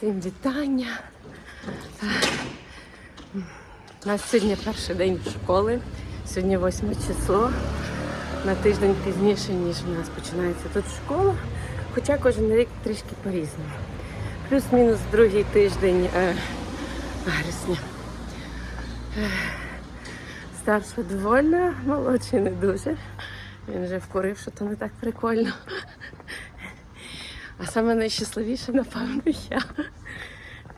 Всім вітання. У нас сьогодні перший день школи. Сьогодні 8 число. На тиждень пізніше, ніж у нас починається тут школа. Хоча кожен рік трішки по-різному. Плюс-мінус другий тиждень е, вересня. Е, Старша довольна, молодший не дуже. Він вже вкурив, що то не так прикольно. А саме найщасливіше, напевно, я.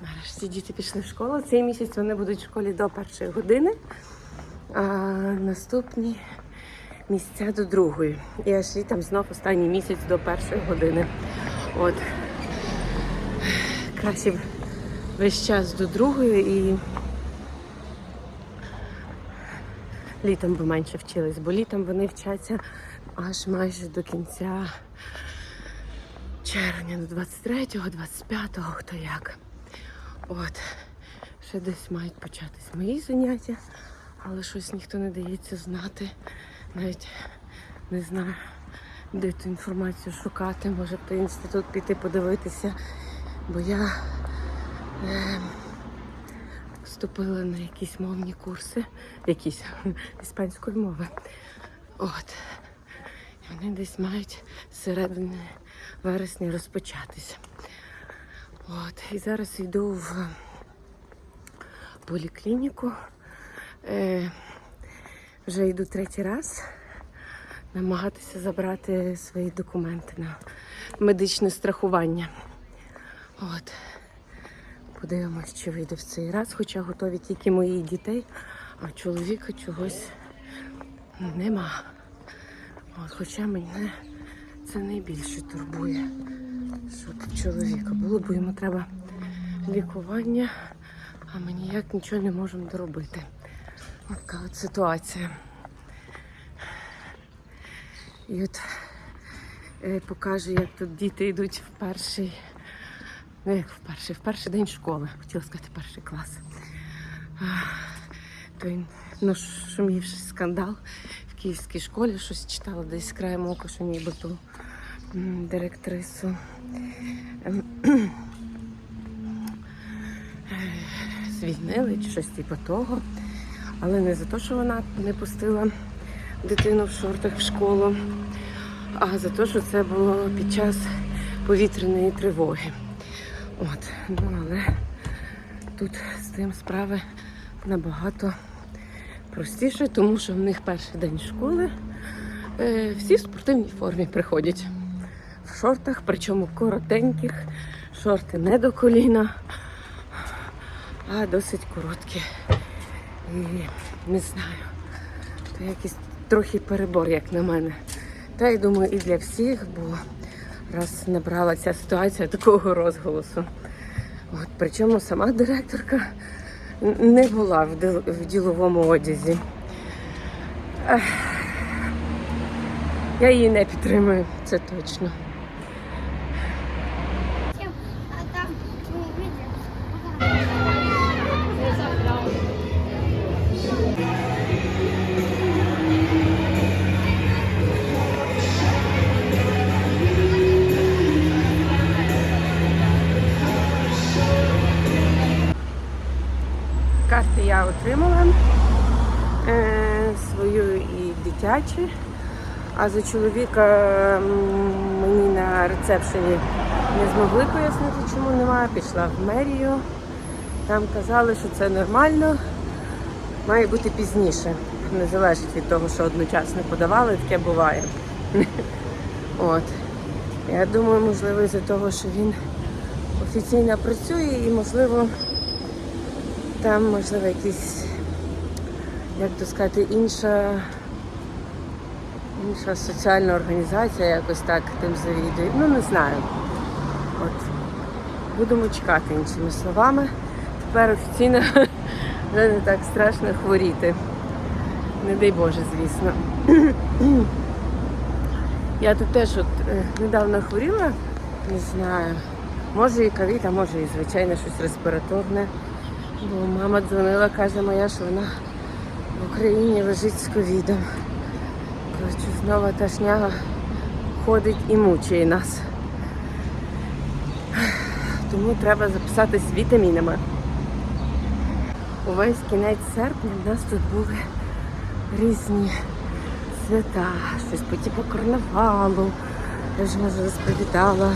Нарешті діти пішли в школу. Цей місяць вони будуть в школі до першої години, а наступні місця до другої. І аж літом знов останній місяць до першої години. От. Краще б весь час до другої і літом би менше вчились, бо літом вони вчаться аж майже до кінця червня, до 23-го, 25-го, хто як. От. Ще десь мають початись мої заняття, але щось ніхто не дається знати. Навіть не знаю, де ту інформацію шукати. Може в той інститут піти подивитися, бо я е, вступила на якісь мовні курси, якісь іспанської мови. От. І вони десь мають з середини вересня розпочатися. От. І зараз йду в поліклініку. Е, вже йду третій раз намагатися забрати свої документи на медичне страхування. От. Подивимось, чи вийде в цей раз, хоча готові тільки мої дітей, а чоловіка чогось нема. От, хоча мене це найбільше турбує, що в чоловіка було, бо йому треба лікування, а ми ніяк нічого не можемо доробити. От от ситуація. І от е, покажу, як тут діти йдуть в перший, ну як в перший, в перший день школи, хотіла сказати перший клас. Той нашумівший скандал в київській школі, щось читала десь краєм ока, що нібито директрису ем, звільнили чи щось типу того. Але не за те, що вона не пустила дитину в шортах в школу, а за те, що це було під час повітряної тривоги. От, ну але тут з тим справи набагато простіше, тому що в них перший день школи е, всі в спортивній формі приходять. В шортах, причому коротеньких, шорти не до коліна, а досить короткі. І не знаю, це якийсь трохи перебор, як на мене. Та я думаю, і для всіх, бо раз набрала ця ситуація такого розголосу. От, причому сама директорка не була в, дил- в діловому одязі. Ех. Я її не підтримую, це точно. Карти я отримала е, свою і дитячі. А за чоловіка мені на рецепшені не змогли пояснити, чому немає. Пішла в мерію. Там казали, що це нормально, має бути пізніше. Не залежить від того, що одночасно подавали, таке буває. От. Я думаю, можливо, із-за того, що він офіційно працює і, можливо, там, можливо, якісь, як то сказати, інша, інша соціальна організація якось так тим завідує. Ну, не знаю. От. Будемо чекати іншими словами. Тепер офіційно вже не так страшно хворіти. Не дай Боже, звісно. Я тут теж от е, недавно хворіла, не знаю. Може і ковід, а може і звичайно щось респіраторне. Бо мама дзвонила, каже моя, що вона в Україні лежить з ковідом. Коротше, знову та шняга ходить і мучає нас. тому треба записатись вітамінами. Увесь кінець серпня в нас тут були різні свята, щось по типу карнавалу. Я вже вже розповідала,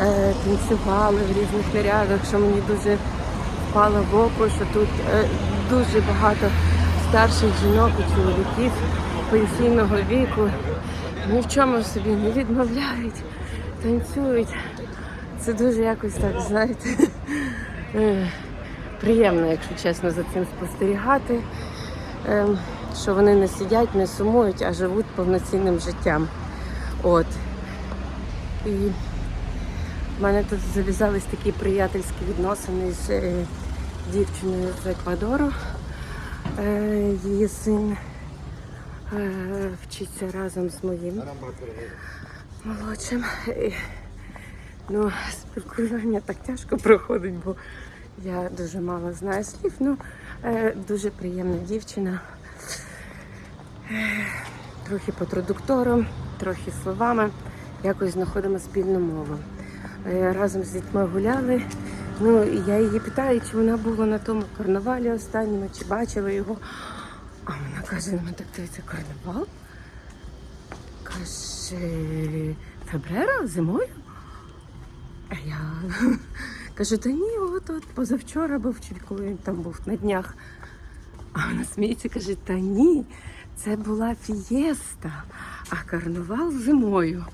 е, танцювали в різних нарядах, що мені дуже впало в око, що тут е, дуже багато старших жінок і чоловіків пенсійного віку ні в чому собі не відмовляють, танцюють. Це дуже якось так, знаєте, е, приємно, якщо чесно, за цим спостерігати. Е, Що вони не сидять, не сумують, а живуть повноцінним життям. От. І в мене тут зав'язались такі приятельські відносини з е, дівчиною з Еквадору. Е, Її син е, вчиться разом з моїм молодшим. Ну, спілкування так тяжко проходить, бо я дуже мало знаю слів. Ну, дуже приємна дівчина. Трохи по продукторам, трохи словами. Якось знаходимо спільну мову. Е, Разом з дітьми гуляли. Ну, я її питаю, чи вона була на тому карнавалі останньому, чи бачила його. А вона каже, ну так це карнавал? Каже, Фебрера зимою? А я кажу, та ні, от, от позавчора був, чи коли він там був на днях. А вона сміється, каже, та ні, це була фієста, а карнавал зимою.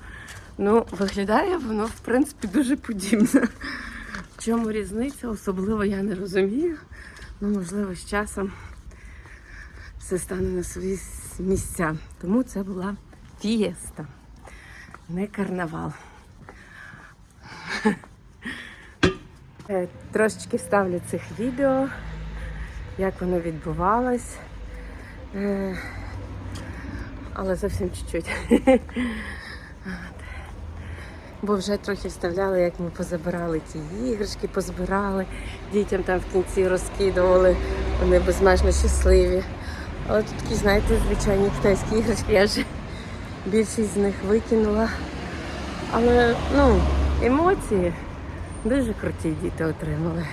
Ну, виглядає воно, в принципі, дуже подібно. В чому різниця, особливо я не розумію. Ну, можливо, з часом все стане на свої місця. Тому це була фієста, не карнавал. Е, Трошечки вставлю цих відео, як воно відбувалось. Е, Але зовсім чуть-чуть. Бо вже трохи вставляли, як ми позабирали ті іграшки, позбирали, дітям там в кінці розкидували, вони безмежно щасливі. Але тут такі, знаєте, звичайні китайські іграшки, я вже більшість з них викинула. Але ну, емоції дуже круті діти отримали.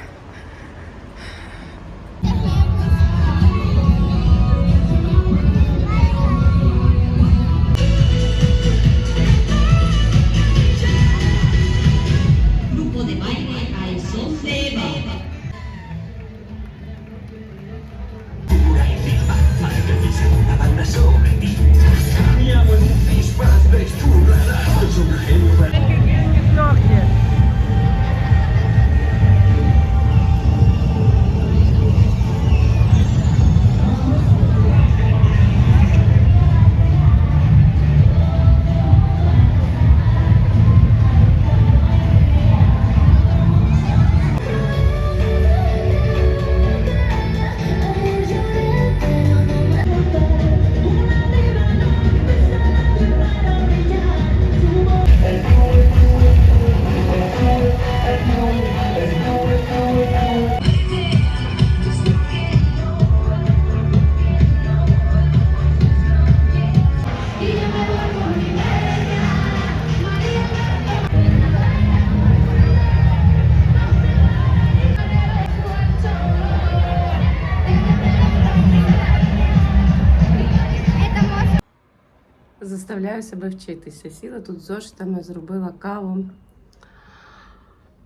Заставляю себе вчитися. Сіла тут з зошитами, зробила каву.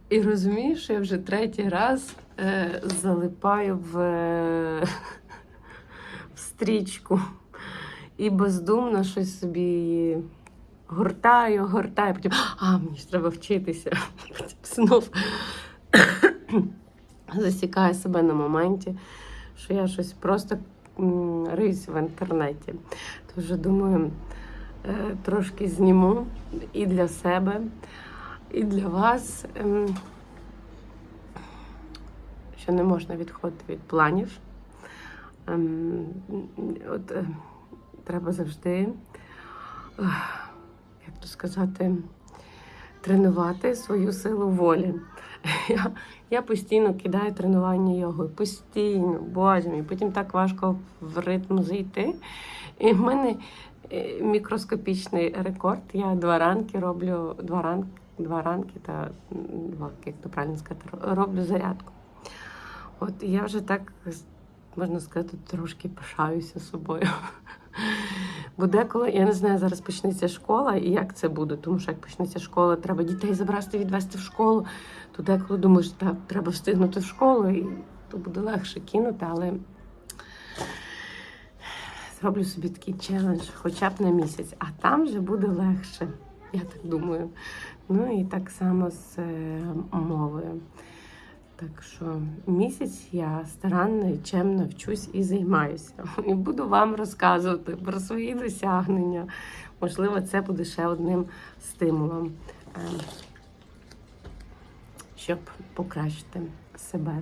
І розумію, що я вже третій раз е, залипаю в, е, в стрічку і бездумно щось собі гортаю, гортаю, потім а, мені ж треба вчитися. Потім знов засікаю себе на моменті, що я щось просто риюсь в інтернеті. Тож думаю, трошки зніму і для себе, і для вас, ем, що не можна відходити від планів. Ем, От е, треба завжди, як то сказати, тренувати свою силу волі. Я, я постійно кидаю тренування йогою, постійно, боже мій, потім так важко в ритм зайти. І в мене е, мікроскопічний рекорд. Я два ранки роблю два ранки два ранки та два, як то правильно сказати, роблю зарядку. От я вже так, можна сказати, трошки пишаюся собою. Бо деколи, я не знаю, зараз почнеться школа і як це буде, тому що як почнеться школа, треба дітей забрати, відвести в школу. То деколи думаєш, так, треба встигнути в школу, і то буде легше кинути, але зроблю собі такий челендж, хоча б на місяць, а там вже буде легше, я так думаю. Ну і так само з е, мовою. Так що місяць я старанно і чемно вчусь і займаюся. І буду вам розказувати про свої досягнення. Можливо, це буде ще одним стимулом, е, щоб покращити себе.